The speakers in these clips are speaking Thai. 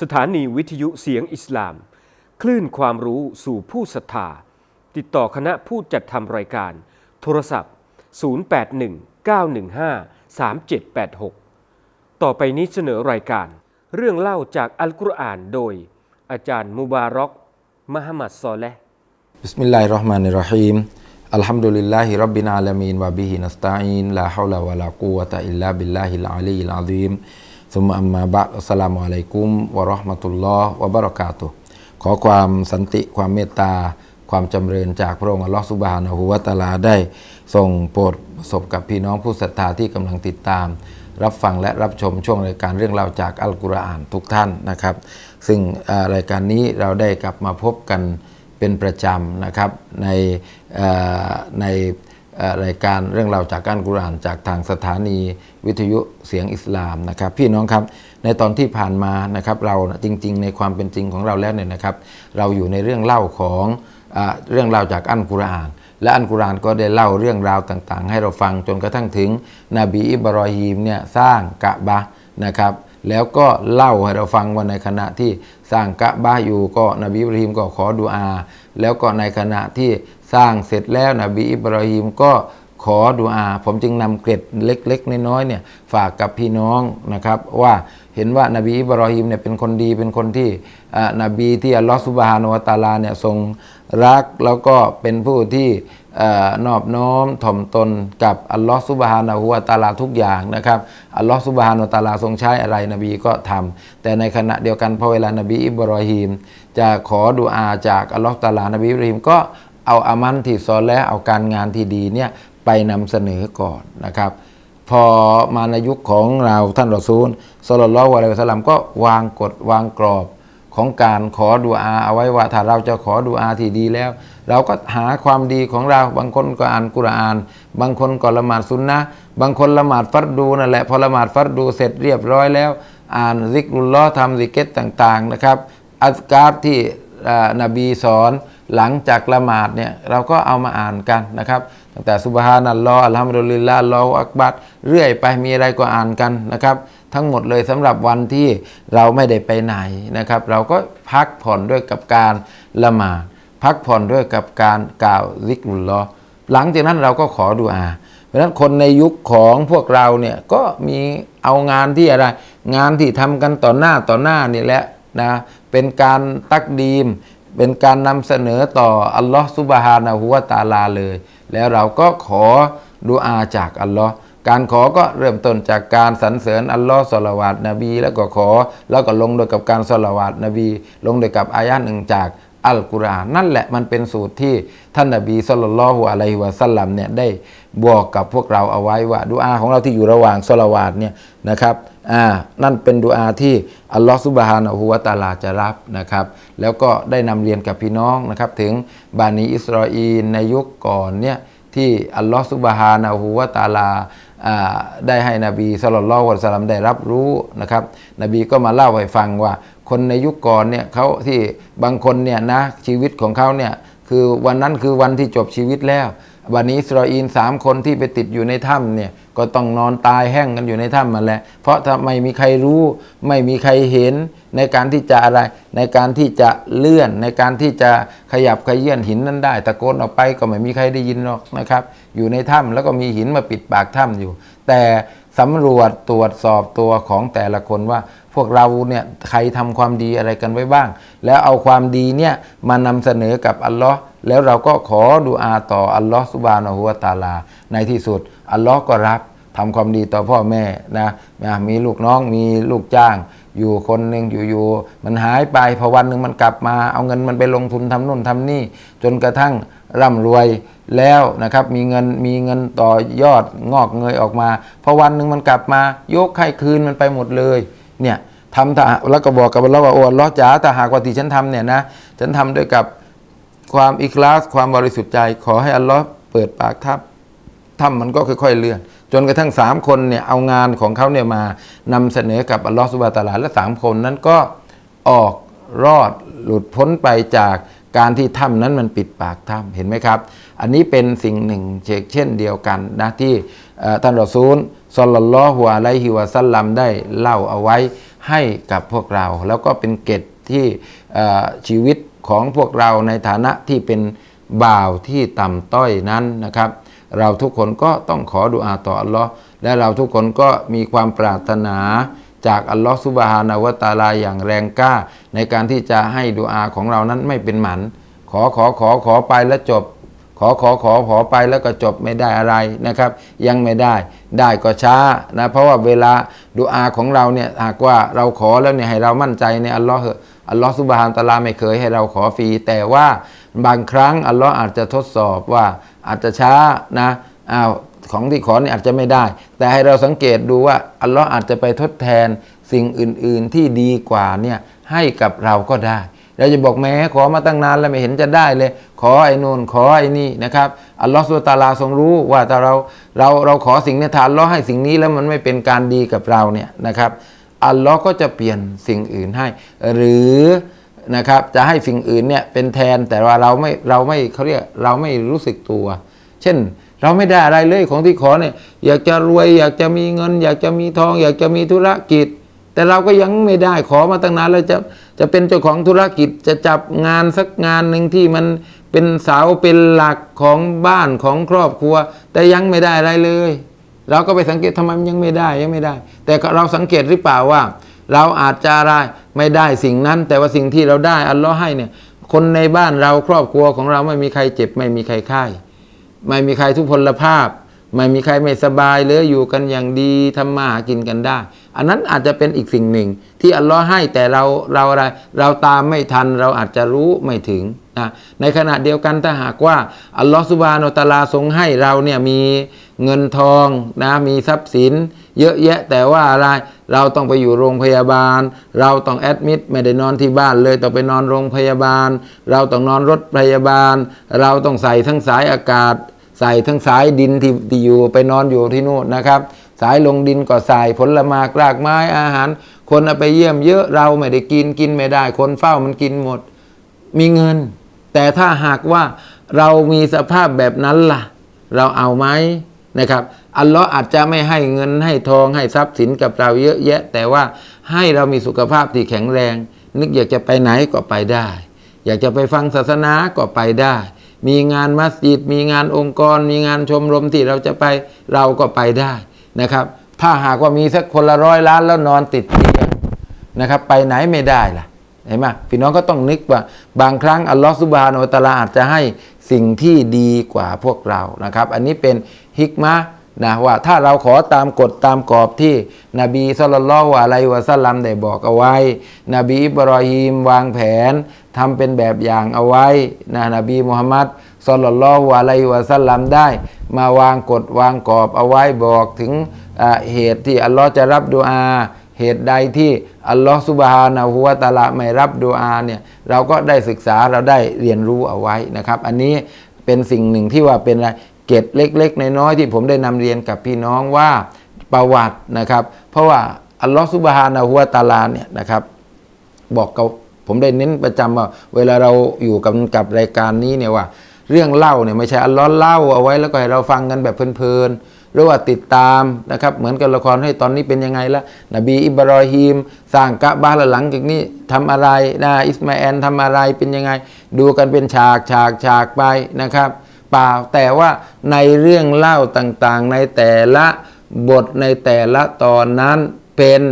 สถานีวิทยุเสียงอิสลาม คลื่นความรู้สู่ผู้ศรัทธา ติดต่อคณะผู้จัดทำรายการ โทรศัพท์ 0819153786 ต่อไปนี้เสนอรายการ เรื่องเล่าจากอัลกุรอานโดย อาจารย์มุบารอกมหมัดซอเลห์บิสมิลลาฮิรเราะห์มานิรเราะฮีมอัลฮัมดุลิลลาฮิรับบินาอาลามีนวะบิฮินัสตาอีนลาฮาวลาวะลากุวะตะอิลลาบิลลาฮิลอาลีลอาซีม สุมอัมมาบะอัสลามุอะลัยกุมวะราะห์มะตุลลอฮ์วะบะเราะกาตุขอความสันติความเมตตา ความจำเริญจากพระองค์อัลลอฮฺสุบฮานะฮูวะตาลาได้ส่งโปรดปรสบกับพี่น้องผู้ศรัทธาที่กำลังติดตาม รับฟังและรับชมช่วงรายการเรื่องราวจากอัลกุรอานทุกท่านนะครับ ซึ่งรายการนี้เราได้กลับมาพบกันเป็นประจำนะครับในใน รายการเรื่องราวจากการกุรอานจากทางสถานีวิทยุเสียงอิสลามนะครับ พี่น้องครับในตอนที่ผ่านมานะครับเราจริง ๆ ในความเป็นจริงของเราแล้วเนี่ยนะครับ เราอยู่ในเรื่องเล่าของอเรื่องราวจากอันกุรอาน และอันกุรอานก็ได้เล่าเรื่องราวต่าง ๆ ให้เราฟังจนกระทั่งถึงนบีอิบรอฮีมเนี่ยสร้างกะบะนะครับ แล้วก็เล่าให้เราฟังว่าในขณะที่สร้างกะบะอยู่ก็นบีอิบราฮิมก็ขอดุอา แล้วก็ในขณะที่สร้างเสร็จแล้วนบีอิบราฮิมก็ขอดุอา ผมจึงนำเกร็ดเล็กๆน้อยๆเนี่ยฝากกับพี่น้องนะครับว่าเห็นว่านบีอิบราฮิมเนี่ยเป็นคนดีเป็นคนที่นบีที่อัลลอฮฺสุบฮานุวะตาลาเนี่ยทรงรักแล้วก็เป็นผู้ที่ นอบน้อมถ่อมตนกับอัลลอฮฺสุบฮานะฮูวะตาลาทุกอย่างนะครับอัลลอฮฺสุบฮานะตาลาทรงใช้อะไรนบีก็ทำแต่ในขณะเดียวกันพอเวลานบีอิบราฮิมจะขอดุอาจากอัลลอฮฺตาลานบีอิบราฮิมก็เอาอามันที่ซอและเอาการงานที่ดีเนี่ยไปนำเสนอก่อนนะครับ พอมาในยุคของเราท่านรอซูลสลลัลลอฮุอะลัยฮิสลลัมก็วางกฎวางกรอบของการขอดุอาเอาไว้ว่าถ้าเราจะขอดุอาที่ดีแล้ว เราก็หาความดีของเรา บางคนก็อ่านกุรอาน บางคนก็ละหมาดซุนนะบางคนละหมาดฟัดดูนั่นแหละพอละหมาดฟัดดูเสร็จเรียบร้อยแล้ว อ่านซิกรุลลอฮ์ทำซิกเก็ตต่างๆนะครับอัสการ์ที่นบีสอนหลังจากละหมาดเนี่ยเราก็เอามาอ่านกันนะครับตั้งแต่สุบฮานัลลอฮ์อัลฮัมดุลิลลาห์ลอฮุอักบัรเรื่อยไปมีอะไรก็อ่านกันนะครับทั้งหมดเลยสำหรับวันที่เราไม่ได้ไปไหนนะครับ เราก็พักผ่อนด้วยกับการละหมาด พักผ่อนด้วยกับการกล่าวซิกรุลลอฮ์หลังจากนั้นเราก็ขอดุอา เพราะฉะนั้นคนในยุคของพวกเราเนี่ยก็มีเอางานที่อะไร งานที่ทำกันต่อหน้าต่อหน้านี่แหละนะเป็นการตักดีม เป็นการนำเสนอต่ออัลลอฮ์ซุบฮานะฮูวะตาลาเลย แล้วเราก็ขอดุอาจากอัลลอฮ์การขอก็เริ่มต้นจากการสรรเสริญอัลลอฮ์สละวาตนบี แล้วก็ขอแล้วก็ลงโดยกับการสละวาตนบี ลงโดยกับอายะหนึ่งจาก อัลกุรอานนั่นแหละมันเป็นสูตรที่ท่านนบีสุลต่านละฮ์อะลัยฮิวะสัลลัมเนี่ยได้บอกกับพวกเราเอาไว้ว่าดุอาของเราที่อยู่ระหว่างสละวาตเนี่ยนะครับอ่านั่นเป็นดุอาที่อัลลอฮ์ซุบฮานะฮูวะตาลาจะรับนะครับ แล้วก็ได้นำเรียนกับพี่น้องนะครับ ถึงบานีอิสราเอลในยุคก่อนเนี่ยที่อัลลอฮ์ซุบฮานะฮูวะตาลาอ่าได้ให้นบีสุลต่านละฮ์สัลลัมได้รับรู้นะครับ นบีก็มาเล่าให้ฟังว่า คนในยุคก่อนเนี่ยเขาที่บางคนเนี่ยนะชีวิตของเขาเนี่ยคือวันนั้นคือวันที่จบชีวิตแล้ว วันนี้อิสราเอลสามคนที่ไปติดอยู่ในถ้ำเนี่ยก็ต้องนอนตายแห้งกันอยู่ในถ้ำมาแล้วเพราะถ้าไม่มีใครรู้ไม่มีใครเห็นในการที่จะอะไร ในการที่จะเลื่อน ในการที่จะขยับขยื่นหินนั้นได้ ตะโกนออกไปก็ไม่มีใครได้ยินหรอกนะครับ อยู่ในถ้ำแล้วก็มีหินมาปิดปากถ้ำอยู่ แต่ สำรวจตรวจสอบตัวของแต่ละคนว่า พวกเราเนี่ยใครทำความดีอะไรกันไว้บ้าง แล้วเอาความดีเนี่ยมานำเสนอกับอัลลอฮ์แล้วเราก็ขอดุอาต่ออัลลอฮ์สุบานะฮูวตาลา ในที่สุดอัลลอฮ์ก็รับทำความดีต่อพ่อแม่นะนะมีลูกน้องมีลูกจ้างอยู่คนหนึ่งอยู่ๆมันหายไปพอวันหนึ่งมันกลับมา เอาเงินมันไปลงทุนทำนู่นทำนี่ จนกระทั่งร่ำรวย แล้วนะครับมีเงินมีเงินต่อยอดงอกเงยออกมาพอวันหนึ่งมันกลับมายกให้คืนมันไปหมดเลยเนี่ยทำถ้าแล้วก็บอกกับเราว่าโอ้อัลเลอจ๋าถ้าหากว่าที่ฉันทำเนี่ยนะฉันทำด้วยกับความอิคลาสความบริสุทธิ์ใจ ขอให้อัลลอฮ์เปิดปากทับถ้ำมันก็ค่อยๆเลื่อน จนกระทั่งสามคนเนี่ยเอางานของเขาเนี่ยมานำเสนอกับอัลลอฮ์สุบะตาลาและสามคนนั้นก็ออกรอดหลุดพ้นไปจากการที่ถ้ำนั้นมันปิดปากถ้ำเห็นไหมครับ อันนี้เป็นสิ่งหนึ่งเช่นเดียวกันนะที่ท่านรอซูลศ็อลลัลลอฮุอะลัยฮิวะซัลลัมได้เล่าเอาไว้ให้กับพวกเรา แล้วก็เป็นเกตที่ชีวิตของพวกเราในฐานะที่เป็นบ่าวที่ต่ำต้อยนั้นนะครับ เราทุกคนก็ต้องขอดุอาต่ออัลลอฮ์และเราทุกคนก็มีความปรารถนาจากอัลลอฮ์ซุบฮานาวะตาลาอย่างแรงกล้า ในการที่จะให้ดุอาของเรานั้นไม่เป็นหมัน ขอขอขอขอไปแล้วจบ ขอขอขอขอไปแล้วก็จบไม่ได้อะไรนะครับ ยังไม่ได้ได้ก็ช้านะเพราะว่าเวลาดุอาของเราเนี่ยหากว่าเราขอแล้วเนี่ยให้เรามั่นใจในอัลลอฮ์เอะอัลลอฮ์ซุบฮานตะลาไม่เคยให้เราขอฟรี แต่ว่าบางครั้งอัลลอฮ์อาจจะทดสอบว่าอาจจะช้านะอ้าวของที่ขอเนี่ยอาจจะไม่ได้ แต่ให้เราสังเกตดูว่าอัลลอฮ์อาจจะไปทดแทนสิ่งอื่น ๆที่ดีกว่าเนี่ยให้กับเราก็ได้ เราจะบอกแม้ขอมาตั้งนานแล้วไม่เห็นจะได้เลย ขอไอ้นูนขอไอ้นี่นะครับอัลลอฮฺสุลตาราทรงรู้ว่าถ้าเราเราเราขอสิ่งนี้ทานล้อฮ์ให้สิ่งนี้แล้วมันไม่เป็นการดีกับเราเนี่ยนะครับอัลลอฮ์ก็จะเปลี่ยนสิ่งอื่นให้ หรือนะครับจะให้สิ่งอื่นเนี่ยเป็นแทนแต่ว่าเราไม่เราไม่เขาเรียกเราไม่รู้สึกตัว เช่นเราไม่ได้อะไรเลยของที่ขอเนี่ยอยากจะรวย อยากจะมีเงิน อยากจะมีทอง อยากจะมีธุรกิจ แต่เราก็ยังไม่ได้ขอมาตั้งนานแล้วจะจะเป็นเจ้าของธุรกิจจะจับงานสักงานหนึ่งที่มันเป็นเสาเป็นหลักของบ้านของครอบครัว แต่ยังไม่ได้อะไรเลย เราก็ไปสังเกตทำไมมันยังไม่ได้ยังไม่ได้ แต่เราสังเกตหรือเปล่าว่า เราอาจจะอะไรไม่ได้สิ่งนั้น แต่ว่าสิ่งที่เราได้อัลลอฮ์ให้เนี่ยคนในบ้านเราครอบครัวของเราไม่มีใครเจ็บ ไม่มีใครไข้ไม่มีใครทุพพลภาพ ไม่มีใครไม่สบายเลืออยู่กันอย่างดีทำมาหากินกันได้ อันนั้นอาจจะเป็นอีกสิ่งหนึ่ง ที่อัลลอฮ์ให้แต่เราเราอะไรเราตามไม่ทันเราอาจจะรู้ไม่ถึงนะในขณะเดียวกันถ้าหากว่าอัลลอฮ์สุบานอตาลาทรงให้เราเนี่ยมีเงินทองนะมีทรัพย์สิน เยอะแยะแต่ว่าอะไรเราต้องไปอยู่โรงพยาบาล เราต้องแอดมิดไม่ได้นอนที่บ้านเลยต้องไปนอนโรงพยาบาล เราต้องนอนรถพยาบาล เราต้องใส่ทั้งสายอากาศ ใส่ทั้งสายดินที่ที่อยู่ไปนอนอยู่ที่นู่นนะครับ สายลงดินก็ใส่ผลไม้รากไม้อาหาร คนเอาไปเยี่ยมเยอะเราไม่ได้กินกินไม่ได้ คนเฝ้ามันกินหมด มีเงิน แต่ถ้าหากว่าเรามีสภาพแบบนั้นล่ะ เราเอาไหมนะครับอัลลอฮ์อาจจะไม่ให้เงินให้ทองให้ทรัพย์สินกับเราเยอะแยะ แต่ว่าให้เรามีสุขภาพที่แข็งแรง นึกอยากจะไปไหนก็ไปได้ อยากจะไปฟังศาสนาก็ไปได้ มีงานมัสยิด มีงานองค์กร มีงานชมรมที่เราจะไปเราก็ไปได้ นะครับ ถ้าหากว่ามีสักคนละร้อยล้านแล้วนอนติดเตียงนะครับ ไปไหนไม่ได้ล่ะเห็นไหมพี่น้องก็ต้องนึกว่า บางครั้งอัลลอฮฺสุบฮานาอัลตลาอาจจะให้สิ่งที่ดีกว่าพวกเรานะครับ อันนี้เป็นฮิกมะนะว่าถ้าเราขอตามกฎตามกรอบที่นบีสุลต่านละฮ์อะลัยฮิวะสัลลัมได้บอกเอาไว้ นบีอิบรอฮีมวางแผนทำเป็นแบบอย่างเอาไว้นะนบีมุฮัมมัด สุลลัลลอฮุอะลัยฮิวะสัลลัมได้ มาวางกฎวางกรอบเอาไว้บอกถึงเหตุที่อัลลอฮ์จะรับดุอา เหตุใดที่อัลลอฮฺสุบฮานะฮูวตาลาไม่รับดุอาเนี่ยเราก็ได้ศึกษาเราได้เรียนรู้เอาไว้นะครับ อันนี้เป็นสิ่งหนึ่งที่ว่าเป็นอะไรเกร็ดเล็กๆ น้อยๆที่ผมได้นำเรียนกับพี่น้องว่าประวัตินะครับ เพราะว่าอัลลอฮฺสุบฮานะฮูวตาลาเนี่ยนะครับ บอกกับผมได้เน้นประจำว่าเวลาเราอยู่กับกับรายการนี้เนี่ยว่า เรื่องเล่าเนี่ยไม่ใช่อัลลอฮ์เล่าเอาไว้แล้วก็ให้เราฟังกันแบบเพลินๆหรือว่าติดตามนะครับ เหมือนกับละครให้ตอนนี้เป็นยังไงละนบีอิบรอฮีมสร้างกะบะแล้วหลังจากนี้ทำอะไรนะอิสมาแอลทำอะไรเป็นยังไง ดูกันเป็นฉากฉากฉากไปนะครับเปล่าแต่ว่าในเรื่องเล่าต่างๆ ในแต่ละบทในแต่ละตอนนั้นเป็น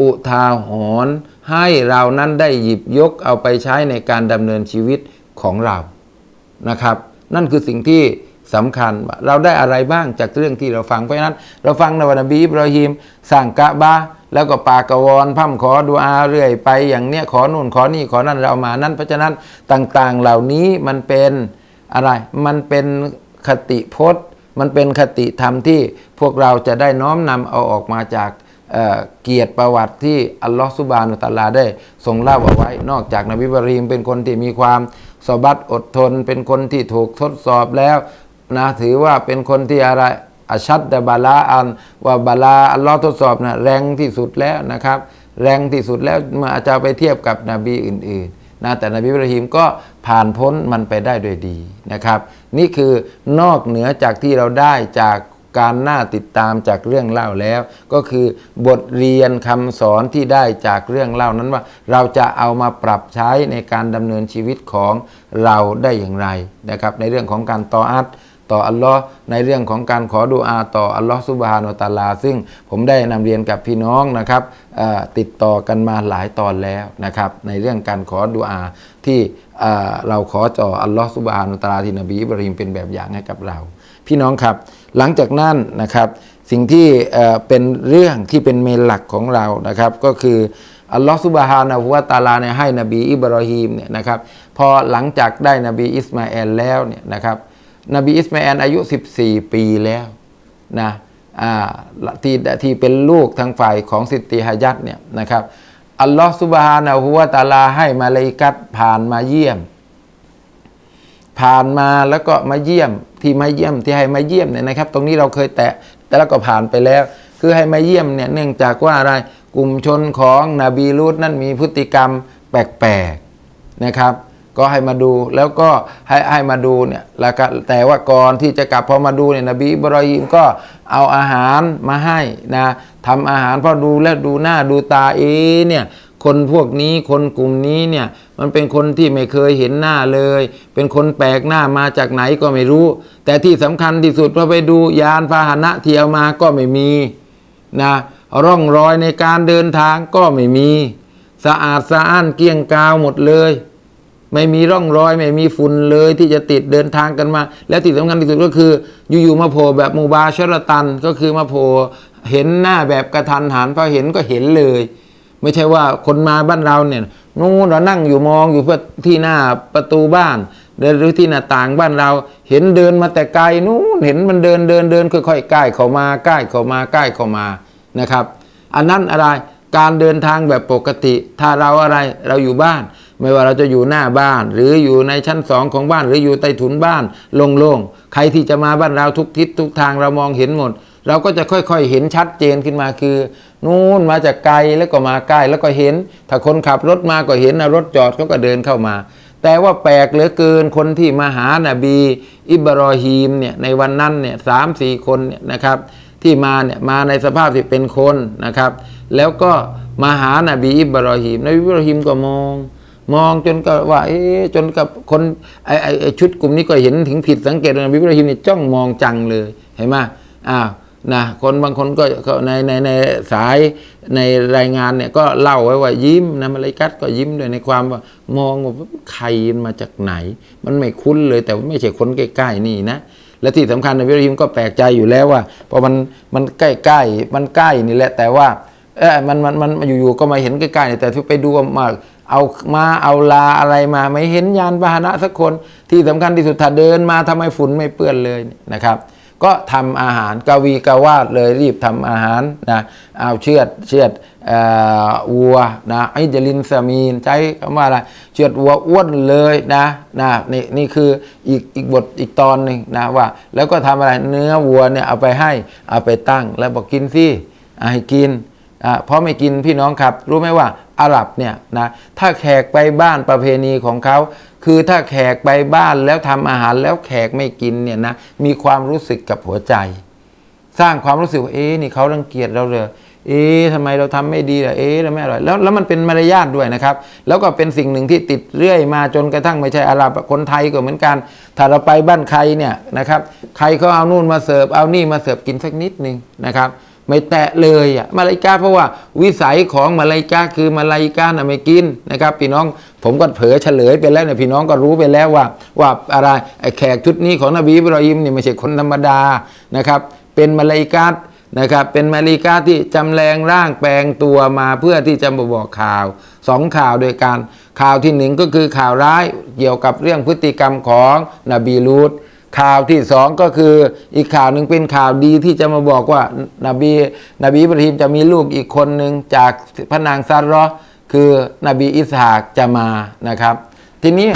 อุทาหรณ์ให้เรานั้นได้หยิบยกเอาไปใช้ในการดำเนินชีวิตของเรา นะครับ นั่นคือสิ่งที่สำคัญเราได้อะไรบ้างจากเรื่องที่เราฟังเพราะฉะนั้น เราฟังนวนบีอิบรอฮีมสร้างกะบะแล้วก็ปากวอนพร่ำขอดูอาเรื่อยไปอย่างเนี้ยขอนู่นขอนี่ขอนั่นเรามานั่นเพราะฉะนั้นต่างๆเหล่านี้มันเป็นอะไร มันเป็นคติพจน์ มันเป็นคติธรรมที่พวกเราจะได้น้อมนำเอาออกมาจากเเกียรติประวัติที่อัลลอฮฺสุบานุตาลาได้ทรงเล่าเอาไว้ นอกจากนบีบรีมเป็นคนที่มีความ สบัดอดทน เป็นคนที่ถูกทดสอบแล้วนะถือว่าเป็นคนที่อะไรอาชัดดบาลาอันว่าบาลาอัลลอฮ์ทดสอบนะแรงที่สุดแล้วนะครับ แรงที่สุดแล้วมื่อาจจะไปเทียบกับนบีอื่นๆนะแต่นบีอิบราฮิมก็ผ่านพ้นมันไปได้ด้วยดีนะครับ นี่คือนอกเหนือจากที่เราได้จาก การน่าติดตามจากเรื่องเล่าแล้ว ก็คือบทเรียนคำสอนที่ได้จากเรื่องเล่านั้นว่า เราจะเอามาปรับใช้ในการดำเนินชีวิตของเราได้อย่างไรนะครับ ในเรื่องของการต่ออัดต่ออัลลอฮ์ในเรื่องของการขอดุอาต่ออัลลอฮ์ซุบฮานุตาลา ซึ่งผมได้นำเรียนกับพี่น้องนะครับติดต่อกันมาหลายตอนแล้วนะครับ ในเรื่องการขอดุอาที่เราขอต่ออัลลอฮ์ซุบฮานุตาลาที่นบีบริมเป็นแบบอย่างให้กับเรา พี่น้องครับ หลังจากนั้นนะครับสิ่งที่เป็นเรื่องที่เป็นเมนหลักของเรานะครับ ก็คืออัลลอฮฺซุบฮานะฮูวะตาลาเนี่ยให้นบีอิบราฮิมเนี่ยนะครับพอหลังจากได้นบีอิสมาเอลแล้วเนี่ยนะครับนบีอิสมาเอลอายุ 14 ปีแล้วนะอ่าที่ที่เป็นลูกทางฝ่ายของสิทธิฮะยัดเนี่ยนะครับอัลลอฮฺซุบฮานะฮูวะตาลาให้มาเลาอิกัตผ่านมาเยี่ยม ผ่านมาแล้วก็มาเยี่ยมที่มาเยี่ยมที่ให้มาเยี่ยมเนี่ยนะครับ ตรงนี้เราเคยแตะแต่แล้วก็ผ่านไปแล้ว คือให้มาเยี่ยมเนี่ยเนื่องจากว่าอะไรกลุ่มชนของนบีลูตนั้นมีพฤติกรรมแปลกๆนะครับ ก็ให้มาดูแล้วก็ให้ให้มาดูเนี่ยแล้วก็แต่ว่าก่อนที่จะกลับพอมาดูเนี่ยนบีบรอฮิมก็เอาอาหารมาให้นะทำอาหารพอดูแล้วดูหน้าดูตาเอเนี่ย คนพวกนี้คนกลุ่มนี้เนี่ยมันเป็นคนที่ไม่เคยเห็นหน้าเลย เป็นคนแปลกหน้ามาจากไหนก็ไม่รู้ แต่ที่สำคัญที่สุดพอไปดูยานพาหนะที่เอามาก็ไม่มีนะร่องรอยในการเดินทางก็ไม่มี สะอาดสะอ้านเกลี้ยงกาวหมดเลย ไม่มีร่องรอยไม่มีฝุ่นเลยที่จะติดเดินทางกันมา และที่สำคัญที่สุดก็คือ อยู่ๆมาโผล่แบบมูบาชรตันก็คือมาโผล่เห็นหน้าแบบกระทันหันพอเห็นก็เห็นเลย ไม่ใช่ว่าคนมาบ้านเราเนี่ยนู้นเรานั่งอยู่มองอยู่เพื่อที่หน้าประตูบ้านหรือที่หน้าต่างบ้านเรา เห็นเดินมาแต่ไกลนู้นเห็นมันเดินเดินเดินค่อยๆใกล้เข้ามาใกล้เข้ามาใกล้เข้ามานะครับ อันนั้นอะไรการเดินทางแบบปกติ ถ้าเราอะไรเราอยู่บ้าน ไม่ว่าเราจะอยู่หน้าบ้าน หรืออยู่ในชั้นสองของบ้าน หรืออยู่ใต้ถุนบ้านโล่งๆใครที่จะมาบ้านเราทุกทิศทุกทางเรามองเห็นหมด เราก็จะค่อยๆเห็นชัดเจนขึ้นมาคือ นู่นมาจากไกลแล้วก็มาใกล้แล้วก็เห็น ถ้าคนขับรถมาก็เห็นนะรถจอดเขาก็เดินเข้ามา แต่ว่าแปลกเหลือเกินคนที่มาหานาบี อิบรอฮีมเนี่ยในวันนั้นเนี่ยสามสี่คนเนี่ยนะครับที่มาเนี่ยมาในสภาพที่เป็นคนนะครับ แล้วก็มาหานาบีอิบรอฮีมนบีอิบรอฮีมก็มอง มองจนก็ว่าเอ๊จนกับคนไอ้ไอ้ชุดกลุ่มนี้ก็เห็นถึงผิดสังเกตนบีอิบรอฮีมเนี่ยจ้องมองจังเลยเห็นไหมอ้าว นะคนบางคนก็ในในในสายในรายงานเนี่ยก็เล่าไว้ว่ายิ้มนะมาเลาอิกัตก็ยิ้มด้วยในความว่ามองว่าใครมาจากไหน มันไม่คุ้นเลยแต่ว่าไม่ใช่คนใกล้ๆนี่นะและที่สำคัญนบีอิราฮิมก็แปลกใจอยู่แล้วว่าเพราะมันมันใกล้ๆมันใกล้นี่แหละแต่ว่าเออมันมันมันอยู่ๆก็มาเห็นใกล้ๆแต่ที่ไปดูมาเอามาเอาลาอะไรมาไม่เห็นยานพาหนะสักคนที่สำคัญที่สุดถ้าเดินมาทำไมฝุ่นไม่เปื้อนเลยนะครับ ก็ทำอาหารกวีกวาดเลยรีบทำอาหารนะเอาเชือดเชือดวัวนะไอจลินซามีนใช้คำว่าอะไรเชือดวัวอ้วนเลยนะนะนี่นี่คืออีกอีกบทอีกตอนหนึ่งนะว่า แล้วก็ทำอะไรเนื้อวัวเนี่ยเอาไปให้เอาไปตั้ง แล้วบอกกินสิให้กินเพราะไม่กินพี่น้องครับ รู้ไหมว่าอาหรับเนี่ยนะถ้าแขกไปบ้านประเพณีของเขา คือถ้าแขกไปบ้านแล้วทำอาหารแล้วแขกไม่กินเนี่ยนะมีความรู้สึกกับหัวใจ สร้างความรู้สึกว่าเอ๊ะนี่เขารังเกียจเราเลยเอ๊ะทำไมเราทำไม่ดีล่ะเอ๊ะเราไม่อร่อยแล้วแล้วมันเป็นมารยาทด้วยนะครับ แล้วก็เป็นสิ่งหนึ่งที่ติดเรื่อยมาจนกระทั่งไม่ใช่อาหรับคนไทยก็เหมือนกัน ถ้าเราไปบ้านใครเนี่ยนะครับ ใครเขาเอานู่นมาเสิร์ฟเอานี่มาเสิร์ฟกินสักนิดนึงนะครับ ไม่แตะเลยอะมาลาอิกาเพราะว่าวิสัยของมาลาอิกาคือมาลาอิกาน่ะไม่กินนะครับ พี่น้องผมก็เผลอเฉลยไปแล้วเนี่ยพี่น้องก็รู้ไปแล้วว่า ว่าอะไรไอ้แขกชุดนี้ของนบีบรอฮิมเนี่ยไม่ใช่คนธรรมดานะครับ เป็นมาลาอิกานะครับเป็นมาลาอิกาที่จำแรงร่างแปลงตัวมาเพื่อที่จะมาบอกข่าวสองข่าวโดยการข่าวที่หนึ่งก็คือข่าวร้ายเกี่ยวกับเรื่องพฤติกรรมของนบีลูต ข่าวที่สองก็คืออีกข่าวหนึ่งเป็นข่าวดีที่จะมาบอกว่านบีนบีอิบราฮิมจะมีลูกอีกคนหนึ่งจากพระนางซาร์รอคือนบีอิสฮากจะมานะครับ ทีนี้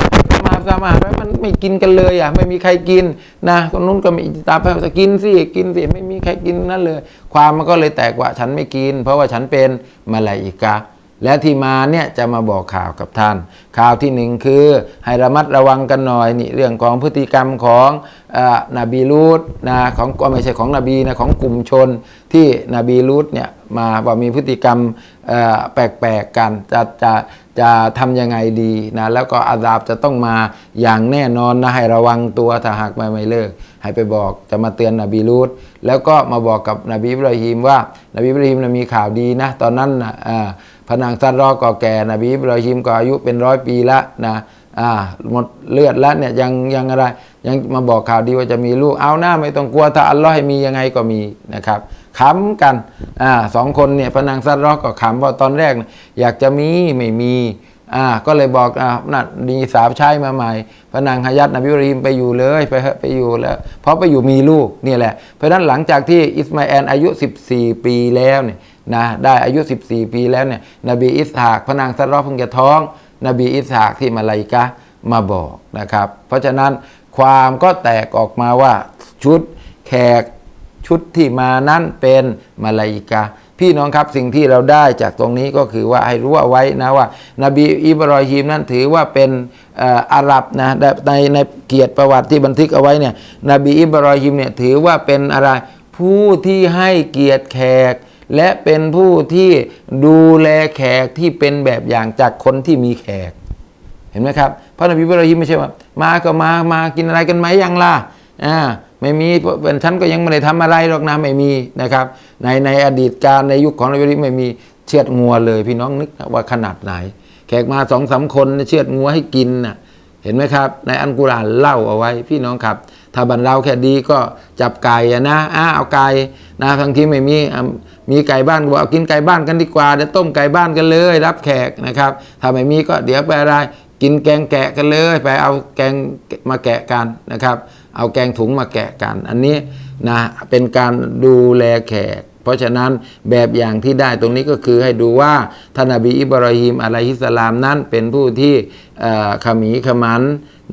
มาสมาแล้วมันไม่กินกันเลยอะไม่มีใครกินนะคนนู้นก็มีตาแพ้จะกินสิกินสิไม่มีใครกินนั่นเลย ความมันก็เลยแตกว่าฉันไม่กิน เพราะว่าฉันเป็นมาลาอิกะ และที่มาเนี่ยจะมาบอกข่าวกับท่าน ข่าวที่หนึ่งคือให้ระมัดระวังกันหน่อยนี่เรื่องของพฤติกรรมของอนบีลูตนะของก็ไม่ใช่ของนบีนะของกลุ่มชนที่นบีลูตเนี่ยมาว่ามีพฤติกรรมอ่อแปลกๆกันจะจะจะทำยังไงดีนะแล้วก็อาดาบจะต้องมาอย่างแน่นอนนะให้ระวังตัวถ้าหากไม่ไม่เลิก ให้ไปบอกจะมาเตือนนบีลูตแล้วก็มาบอกกับนบีอิบราฮิมว่า นบีอิบราฮิมนะมีข่าวดีนะตอนนั้นนะ อ่าพนางซัดรอก่อแก่นบีบราฮิมก็อายุเป็นร้อยปีละนะอ่าหมดเลือดแล้วเนี่ยยังยังอะไร ยังมาบอกข่าวดีว่าจะมีลูกเอาหน้าไม่ต้องกลัวถ้าอัลลอฮ์ให้มียังไงก็มีนะครับขำกันอ่าสองคนเนี่ยพนางซัดรอก็ขำเพราะตอนแรก อยากจะมีไม่มีอ่าก็เลยบอกอ่าน่ะมีสาวใช้มาใหม่พนางฮายัดนบีอิบราฮิมไปอยู่เลยไปไปอยู่แล้วเพราะไปอยู่มีลูกนี่แหละเพราะฉะนั้นหลังจากที่อิสมาแอลอายุ 14 ปีแล้วเนี่ย นะได้อายุ 14 ปีแล้วเนี่ยนบีอิสฮากพระนางซัดรอเพิ่งจะท้อง นบีอิสฮากที่มาลาอิกะมาบอกนะครับ เพราะฉะนั้นความก็แตกออกมาว่าชุดแขกชุดที่มานั้นเป็นมาลาอิกะพี่น้องครับสิ่งที่เราได้จากตรงนี้ก็คือว่าให้รู้เอาไว้นะว่า นบีอิบรอฮิมนั้นถือว่าเป็นอาหรับนะในในเกียรติประวัติที่บันทึกเอาไว้เนี่ยนบีอิบรอฮิมเนี่ยถือว่าเป็นอะไรผู้ที่ให้เกียรติแขก และเป็นผู้ที่ดูแลแขกที่เป็นแบบอย่างจากคนที่มีแขก เห็นไหมครับพระนบีอิบราฮิมไม่ใช่ว่า มาก็มามากินอะไรกันไหมยังล่ะอ่าไม่มีเป็นฉันก็ยังไม่ได้ทำอะไรหรอกนะไม่มีนะครับ ในในอดีตการในยุคของนบีอิบราฮิมไม่มีเชือดงัวเลย พี่น้องนึกว่าขนาดไหน แขกมาสองสามคนเชือดงัวให้กินน่ะเห็นไหมครับ ในอันกุรานเล่าเอาไว้พี่น้องครับ ถ้าบันเราแค่ดีก็จับไก่นะอ้าเอาไก่นะบางทีไม่มี มีไก่บ้านก็บอกเอากินไก่บ้านกันดีกว่าเดี๋ยวต้มไก่บ้านกันเลย รับแขกนะครับถ้าไม่มีก็เดี๋ยวไปอะไรกินแกงแกะกันเลย ไปเอาแกงมาแกะกันนะครับ เอาแกงถุงมาแกะกัน อันนี้นะเป็นการดูแลแขก เพราะฉะนั้นแบบอย่างที่ได้ตรงนี้ก็คือให้ดูว่าท่านนบีอิบราฮิมอะลัยฮิสลามนั้นเป็นผู้ที่ขมีขมัน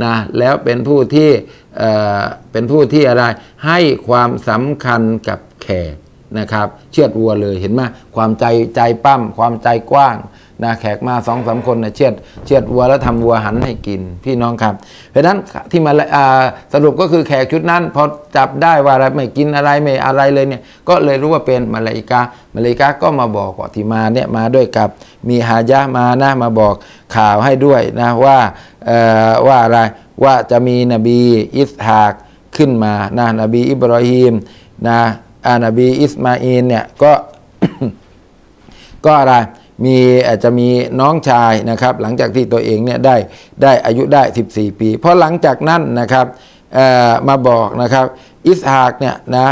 นะแล้วเป็นผู้ที่เอ่อเป็นผู้ที่อะไรให้ความสำคัญกับแขก นะครับเชือดวัวเลยเห็นไหมความใจใจปั้มความใจกว้างนะแขกมาสองสามคนนะเชือดเชือดวัวแล้วทำวัวหันให้กินพี่น้องครับ เพราะฉะนั้นที่มาาสรุปก็คือแขกชุดนั้นพอจับได้ว่าอะไรไม่กินอะไรไม่อะไรเลยเนี่ยก็เลยรู้ว่าเป็นมาลาอิกามาลาอิกาก็มาบอกว่าที่มาเนี่ยมาด้วยกับมีฮายะมานะมาบอกข่าวให้ด้วยนะว่าว่าอะไรว่าจะมีนบีอิสฮากขึ้นมานะนบีอิบรอฮีมนะ อานบีอิสมาอีนเนี่ยก็ก็อะไรมีอาจจะมีน้องชายนะครับ หลังจากที่ตัวเองเนี่ยได้ได้อายุได้ 14 ปีเพราะหลังจากนั้นนะครับมาบอกนะครับอิสฮากเนี่ยนะ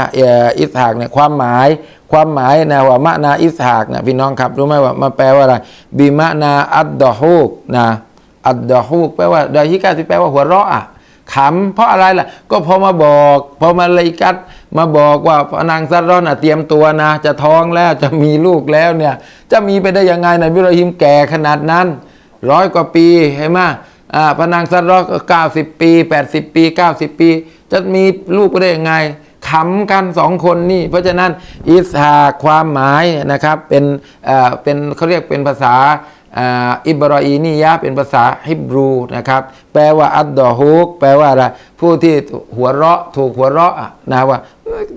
อิสฮากเนี่ยความหมายความหมายนะว่ามะนาอิสฮากเนี่ยพี่น้องครับรู้ไหมว่ามาแปลว่าอะไรบิมะนาอัดดอฮูกนะอัดดอฮูกแปลว่าดาฮิกาที่แปลว่าหัวเราะอะ ขำเพราะอะไรล่ะ ก็พอมาบอกพอมาเลยกัดมาบอกว่าพนางซัดรอนอะเตรียมตัวนะ จะท้องแล้วจะมีลูกแล้วเนี่ย จะมีไปได้ยังไงนบิรอฮิมแก่ขนาดนั้นร้อยกว่าปีเห็นไหมพระนางซัดรอนก็เก้าสิบปีแปดสิบปีเก้าสิบปี จะมีลูกไปได้ยังไงขำกันสองคนนี่ เพราะฉะนั้นอิสฮาความหมายนะครับเป็นเอ่อเป็นเขาเรียกเป็นภาษา อิบรออีนียะเป็นภาษาฮิบรูนะครับ แปลว่าอัดดอฮุกแปลว่าอะไรผู้ที่หัวเราะถูกหัวเราะนะว่า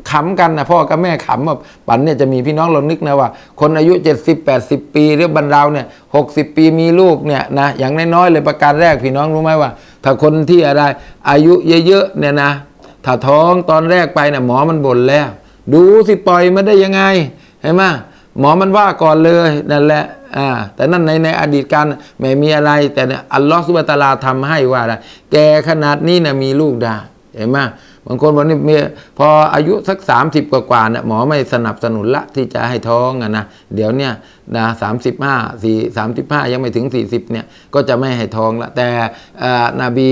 ขำกันนะพ่อกับแม่ขำว่าปันเนี่ยจะมีพี่น้องเรานึกนะว่า คนอายุ 70 80 ปีหรือบรรดาเนี่ย60ปีมีลูกเนี่ยนะอย่างน้อยๆเลยประการแรกพี่น้องรู้ไหมว่า ถ้าคนที่อะไรอายุเยอะๆเนี่ยนะถ้าท้องตอนแรกไปเนี่ยหมอมันบ่นแล้ว ดูสิปล่อยมาได้ยังไงเห็นไหม หมอมันว่าก่อนเลยนั่นแหละอ่าแต่นั่นในในอดีตการไม่มีอะไร แต่เนี่ยอัลลอฮฺสุบฮาตาลาทำให้ว่าอะไรแกขนาดนี้นะมีลูกได้เห็นไหมบางคนบอกนี่มีพออายุสัก 30 กว่ากว่าเนี่ยหมอไม่สนับสนุนละที่จะให้ท้องอะนะเดี๋ยวเนี่ยนะสามสิบห้าสี่สามสิบห้ายังไม่ถึง 40เนี่ยก็จะไม่ให้ท้องละแต่อ่านบี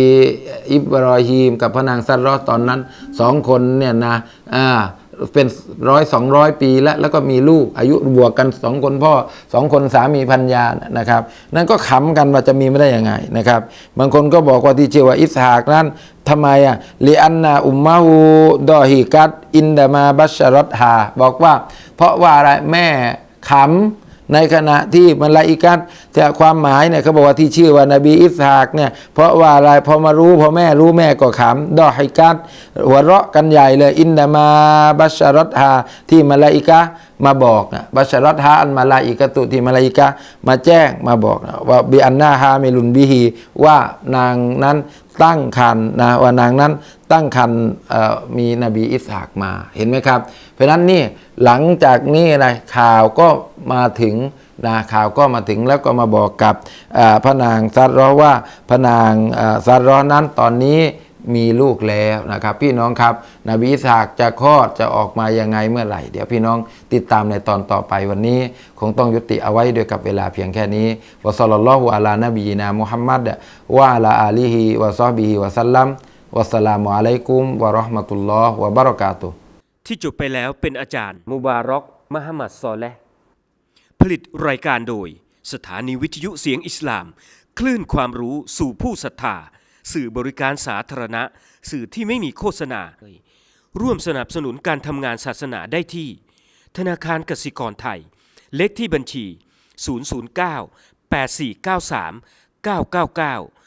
อิบรอฮีมกับพระนางซัดรอตอนนั้นสองคนเนี่ยนะอ่า เป็นร้อยสองร้อยปีแล้วแล้วก็มีลูกอายุบวกกันสองคนพ่อสองคนสามีพันยานะครับ นั่นก็ขำกันว่าจะมีไม่ได้ยังไงนะครับ บางคนก็บอกว่าที่เชื่อว่าอิสหากนั้นทำไมอะลีอันนาอุมมาหูดอฮิกัดอินดามาบัชรัตฮาบอกว่า เพราะว่าอะไรแม่ขำ ในขณะที่มลาอิกัตแต่ความหมายเนี่ยเขาบอกว่าที่ชื่อว่านบีอิสฮากเนี่ยเพราะว่าอะไรพอมารู้พอแม่รู้แม่ก็ขำดอฮิกัตหัวเราะกันใหญ่เลย อินนามาบัชรัตฮาที่มลาอิกะมาบอกนะบัชรัตฮาอันมาลาอิกตุที่มลาอิกะมาแจ้งมาบอกนะว่าบิอันนาฮาเมลุนบิฮีว่านางนั้นตั้งคันนะว่านางนั้น ตั้งคันมีนบีอิสฮากมาเห็นไหมครับ เพราะนั้นนี่หลังจากนี้อะไรข่าวก็มาถึงนะข่าวก็มาถึงแล้วก็มาบอกกับพระนางซัดเรอว่าพระนางซัดเรอนั้นตอนนี้มีลูกแล้วนะครับ พี่น้องครับนบีอิสฮากจะคลอดจะออกมายังไงเมื่อไหร่ เดี๋ยวพี่น้องติดตามในตอนต่อไปวันนี้ คงต้องยุติเอาไว้ด้วยกับเวลาเพียงแค่นี้วะซัลลัลลอฮุอะลานบีนามุฮัมมัดวะอะลาอาลีฮิวะซอฮบิฮิวะซัลลัม วัสสลามุอะลัยกุมวะเราะห์มะตุลลอฮ์วะบะเราะกาตุฮ์ที่จบไปแล้วเป็นอาจารย์ มุบารอกมหมัดซอเลห์ผลิตรายการโดย สถานีวิทยุเสียงอิสลาม คลื่นความรู้สู่ผู้ศรัทธา สื่อบริการสาธารณะ สื่อที่ไม่มีโฆษณา ร่วมสนับสนุนการทำงานศาสนาได้ที่ ธนาคารกสิกรไทย เลขที่บัญชี 009 8493 999